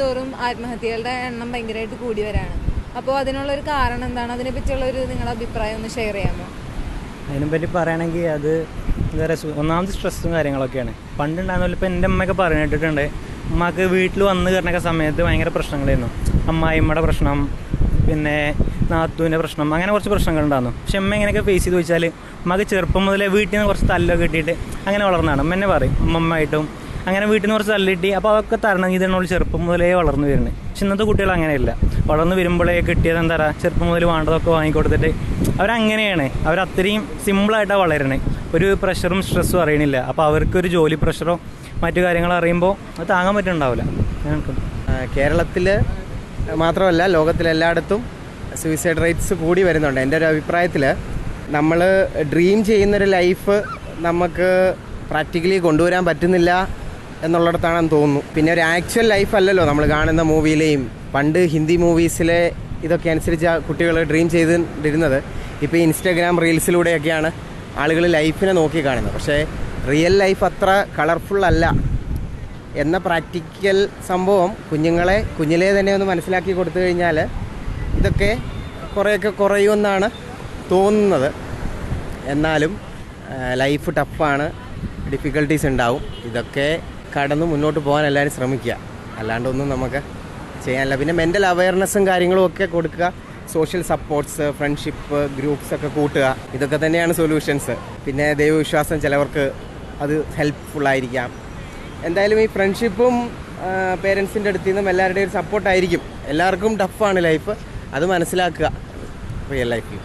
തോറും ആത്മഹത്യകളുടെ എണ്ണം ഭയങ്കരമായിട്ട് കൂടി വരാണ്. അപ്പോൾ അതിനുള്ളൊരു കാരണം എന്താണ്? അതിനെ പറ്റിയുള്ള ഒരു നിങ്ങളുടെ അഭിപ്രായം ഒന്ന് ഷെയർ ചെയ്യാമോ? അതിനെപ്പറ്റി പറയുകയാണെങ്കിൽ അത് വേറെ ഒന്നാമത് സ്ട്രെസ്സും കാര്യങ്ങളൊക്കെയാണ്. പണ്ടുണ്ടായിരുന്ന ഇപ്പോൾ എന്റെ അമ്മയൊക്കെ പറഞ്ഞു കേട്ടിട്ടുണ്ട് അമ്മയ്ക്ക് വീട്ടിൽ വന്ന് കയറണൊക്കെ സമയത്ത് ഭയങ്കര പ്രശ്നങ്ങളായിരുന്നു. അമ്മായിമ്മയുടെ പ്രശ്നം പിന്നെ നാത്തുവിന്റെ പ്രശ്നം അങ്ങനെ കുറച്ച് പ്രശ്നങ്ങളുണ്ടായിരുന്നു പക്ഷെ അമ്മ എങ്ങനെയൊക്കെ ഫേസ് ചെയ്ത് വെച്ചാൽ അമ്മയ്ക്ക് ചെറുപ്പം മുതലേ വീട്ടിൽ നിന്ന് കുറച്ച് തല്ലൊക്കെ കിട്ടിയിട്ട് അങ്ങനെ വളർന്നതാണ്. അമ്മ എന്നെ പറയും അമ്മമ്മയായിട്ടും അങ്ങനെ വീട്ടിൽ നിന്ന് കുറച്ച് തല്ല് അപ്പോൾ അതൊക്കെ തരണം ചെയ്തതിനോട് ചെറുപ്പം മുതലേ വളർന്നു വരുന്നത്. പക്ഷെ ഇന്നത്തെ കുട്ടികൾ അങ്ങനെയല്ല. വളർന്നു വരുമ്പോഴേ കിട്ടിയത് എന്താ പറയുക? ചെറുപ്പം മുതൽ വേണ്ടതൊക്കെ വാങ്ങിക്കൊടുത്തിട്ട് അവരങ്ങനെയാണ്. അവരത്രയും സിമ്പിളായിട്ടാണ് വളരണേ. ഒരു പ്രഷറും സ്ട്രെസ്സും അറിയണില്ല. അപ്പോൾ അവർക്കൊരു ജോലി പ്രഷറോ മറ്റു കാര്യങ്ങളോ അറിയുമ്പോൾ അത് താങ്ങാൻ പറ്റുന്നുണ്ടാവില്ല കേരളത്തിൽ മാത്രമല്ല ലോകത്തിലെല്ലായിടത്തും സൂയിസൈഡ് റേറ്റ്സ് കൂടി വരുന്നുണ്ട്. എന്റെ ഒരു അഭിപ്രായത്തിൽ നമ്മൾ ഡ്രീം ചെയ്യുന്നൊരു ലൈഫ് നമുക്ക് പ്രാക്ടിക്കലി കൊണ്ടുവരാൻ പറ്റുന്നില്ല. എന്നുള്ളിടത്താണെന്ന് തോന്നുന്നു. പിന്നെ ഒരു ആക്ച്വൽ ലൈഫ് അല്ലല്ലോ നമ്മൾ കാണുന്ന മൂവിയിലെയും പണ്ട് ഹിന്ദി മൂവീസിലെ ഇതൊക്കെ അനുസരിച്ച് കുട്ടികൾ ഡ്രീം ചെയ്തിരുന്നത് ഇപ്പോൾ ഇൻസ്റ്റാഗ്രാം റീൽസിലൂടെയൊക്കെയാണ് ആളുകൾ ലൈഫിനെ നോക്കി കാണുന്നത്. പക്ഷേ റിയൽ ലൈഫ് അത്ര കളർഫുൾ അല്ല എന്ന പ്രാക്ടിക്കൽ സംഭവം കുഞ്ഞുങ്ങളെ കുഞ്ഞിലേ തന്നെ ഒന്ന് മനസ്സിലാക്കി കൊടുത്തു കഴിഞ്ഞാൽ ഇതൊക്കെ കുറേയൊക്കെ കുറയുമെന്നാണ് തോന്നുന്നത്. എന്നാലും ലൈഫ് ടഫാണ് ഡിഫിക്കൽട്ടീസ് ഉണ്ടാവും. ഇതൊക്കെ കടന്ന് മുന്നോട്ട് പോകാൻ എല്ലാവരും ശ്രമിക്കുക. അല്ലാണ്ടൊന്നും നമുക്ക് ചെയ്യാനില്ല. പിന്നെ മെന്റൽ അവയർനെസ്സും കാര്യങ്ങളും ഒക്കെ കൊടുക്കുക. സോഷ്യൽ സപ്പോർട്ട്സ് ഫ്രണ്ട്ഷിപ്പ് ഗ്രൂപ്പ്സ് ഒക്കെ കൂട്ടുക. ഇതൊക്കെ തന്നെയാണ് സൊല്യൂഷൻസ് പിന്നെ ദൈവവിശ്വാസം ചിലവർക്ക് അത് ഹെൽപ്ഫുള്ളായിരിക്കാം എന്തായാലും ഈ ഫ്രണ്ട്ഷിപ്പും പേരൻസിന്റെ അടുത്ത് നിന്നും എല്ലാവരുടെയും ഒരു സപ്പോർട്ടായിരിക്കും എല്ലാവർക്കും ടഫാണ് ലൈഫ് അത് മനസ്സിലാക്കുക. റിയൽ ലൈഫിൽ